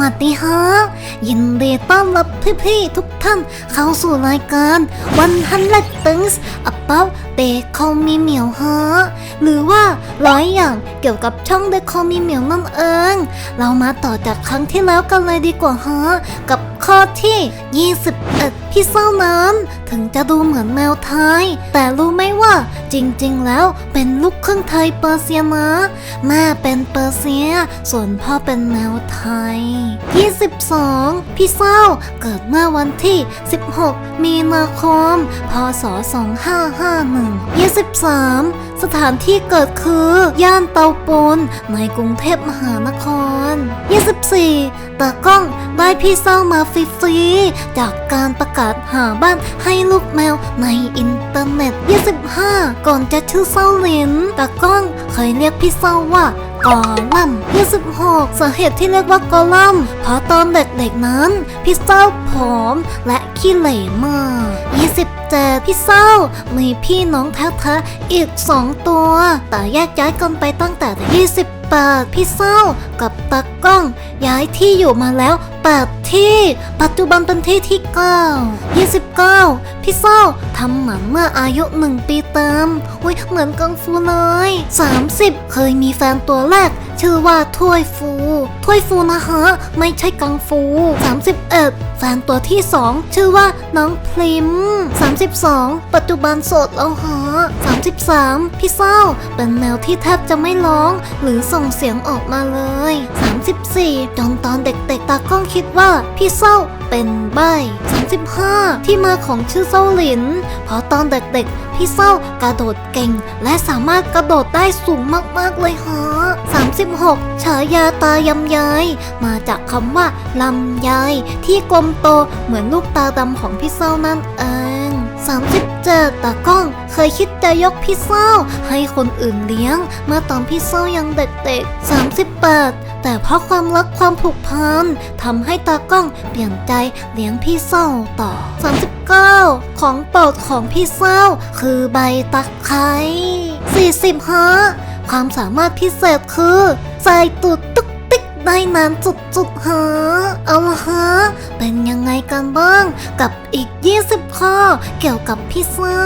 วัสดีฮะ ยินดีต้อนรับพี่ๆทุกท่านเข้าสู่รายการ100 Things About the Call Me เหมียวฮะ หรือว่าร้อยอย่างเกี่ยวกับช่อง The Call Me เหมียวนั่นเอง เรามาต่อจากครั้งที่แล้วกันเลยดีกว่าฮะ กับข้อที่ 21พี่เศร้านั้นถึงจะดูเหมือนแมวไทย แต่รู้ไหมว่าจริงๆ แล้วเป็นลูกครึ่งไทยเปอร์เซียนะแม่เป็นเปอร์เซีย ส่วนพ่อเป็นแมวไทย 22 พี่เศร้าเกิดเมื่อวันที่ 16 มีนาคม พศ 2551 23 สถานที่เกิดคือย่านเตาปูนในกรุงเทพมหานคร 24ตากล้องได้พี่เศร้ามาฟรีๆจากการประกาศหาบ้านให้ลูกแมวในอินเทอร์เน็ต 25 ก่อนจะชื่อเซาหลินตากล้องเคยเรียกพี่เซาว่ากอลัม26สาเหตุที่เรียกว่ากอลัมเพราะตอนเด็กๆนั้น พี่เศร้าผอมและขี้เหร่มาก 27พี่เศร้า มีพี่น้องแท้ๆอีก2ตัว แต่แยกย้ายกันไปตั้งแต่ 28 พี่เศร้ากับตากล้อง ย้ายที่อยู่มาแล้ว 8 ที่ ปัจจุบันเป็นที่ที่ 9 29 พี่เศร้าทำหมันเมื่ออายุ 1 ปีเต็มอุ้ยเหมือนกังฟูเลย 30 เคยมีแฟนตัวแรก ชื่อว่าถ้วยฟู ถ้วยฟูนะฮะ ไม่ใช่กังฟู 31 แฟนตัวที่ 2 ชื่อว่าน้องพริม 32 ปัจจุบันโสดแล้วฮะ 33 พี่เศร้า เป็นแมวที่แทบจะไม่ร้อง หรือส่งเสียงออกมาเลย 34จนตอนเด็กๆตากล้องคิดว่าพี่เศร้าเป็นใบ35 ที่มาของชื่อเศร้าหลิน เพราะตอนเด็กๆ พี่เศร้ากระโดดเก่ง และสามารถกระโดดได้สูงมากๆเลยฮะ 36ฉายาตายำยาย มาจากคำว่าลำยาย ที่กลมโตเหมือนลูกตาดำของพี่เศร้านั่นเอง37ตากล้องเคยคิดจะยกพี่เศร้าให้คนอื่นเลี้ยง เมื่อตอนพี่เศร้ายังเด็กๆ 38 แต่เพราะความรักความผูกพันทำให้ตากล้องเปลี่ยนใจเลี้ยงพี่เศร้าต่อ 39 ของโปรดของพี่เศร้าคือใบตะไคร้40ฮะ ความสามารถพิเศษคือใส่ตูดตุ๊กติ๊กได้นานจุดๆฮะเอาละฮะ เป็นยังไงกันบ้างกับอีก 20 ข้อเกี่ยวกับพี่เศร้า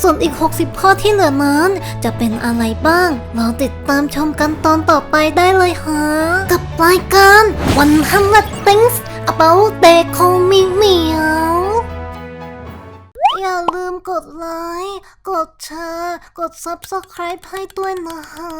ส่วนอีก 60 ข้อที่เหลือนั้นจะเป็นอะไรบ้างเราติดตามชมกันตอนต่อไปได้เลยฮะ กับรายการ100 things about they call me เหมียวอย่าลืมกดไลค์ กดแชร์ กด Subscribe ให้ด้วยนะฮะ